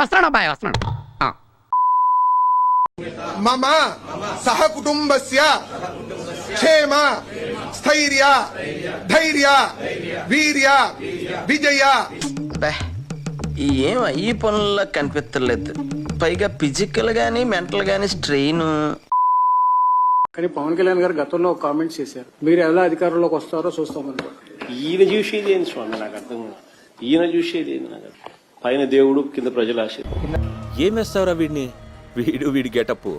వస్తున్నాను అబ్బాయి. మమ సహ కుటుంబస్య క్షేమ స్థైర్య ధైర్య వీర్య విజయ. ఏం ఈ పనుల్లో కనిపించలేదు పైగా ఫిజికల్ గానీ మెంటల్ గానీ స్ట్రెయిన్ కానీ పవన్ కళ్యాణ్ గారు గతంలో ఒక కామెంట్స్ చేశారు. మీరు ఎలా అధికారంలోకి వస్తారో చూస్తామని ఈయన చూసేది ఏంటి స్వామి? నాకు అర్థం కాదు. ఈయన చూసేది ఏంటి నాకు. పైన దేవుడు కింద ప్రజల ఆశీర్వాదం. ఏం వేస్తావురా వీడిని? వీడు వీడి గెటప్.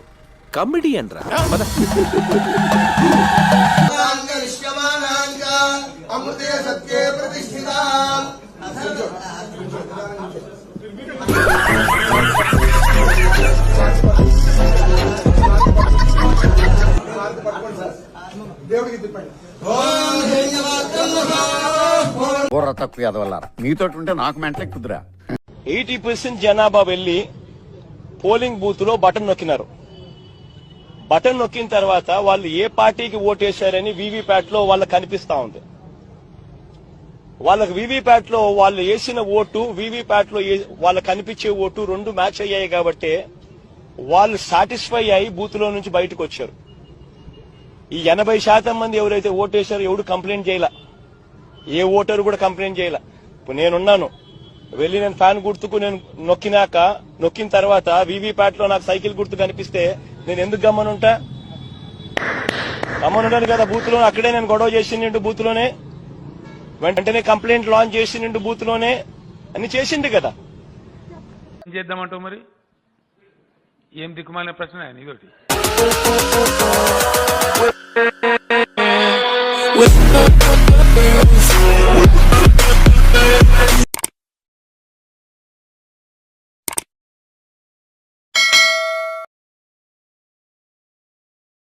కమిడియన్ రా. పద. అమృతే సత్యే ప్రతిష్ఠిత దేవుడికి తిప్పండి బుర్ర తక్కువ ఎదవల్లారా మీతో ఉంటే నాకు మెంటలే కుదురా. ఎయిటీ పర్సెంట్ జనాభా వెళ్ళి పోలింగ్ బూత్లో బటన్ నొక్కినారు. బటన్ నొక్కిన తర్వాత వాళ్ళు ఏ పార్టీకి ఓటేశారని వీవీప్యాట్లో వాళ్ళకి కనిపిస్తా ఉంది. వాళ్ళకి వీవీప్యాట్లో వాళ్ళు వేసిన ఓటు వీవీప్యాట్లో ఏ- వాళ్ళకి కనిపించే ఓటు రెండు మ్యాచ్ అయ్యాయి కాబట్టి వాళ్ళు సాటిస్ఫై అయి బూత్లో నుంచి బయటకు వచ్చారు. ఈ ఎనభై శాతం మంది ఎవరైతే ఓటేశారో ఎవడు కంప్లైంట్ చేయలే? ఏ ఓటరు కూడా కంప్లైంట్ చేయలే? ఇప్పుడు నేనున్నాను. వెళ్ళి నేను ఫ్యాన్ గుర్తుకు నేను నొక్కినాక నొక్కిన తర్వాత వీవీప్యాట్లో నాకు సైకిల్ గుర్తు కనిపిస్తే నేను ఎందుకు గమ్మనుంటా? గమ్మనుంటాను కదా బూత్లో అక్కడే నేను గొడవ చేసిండు బూత్లోనే వెంటనే కంప్లైంట్ లాంచ్ చేసిండు బూత్లోనే అని చేసిండు కదా. ఏం చేద్దామంటావు మరి? ఏం దిక్కుమాలిన ప్రశ్న ఇదొకటి. with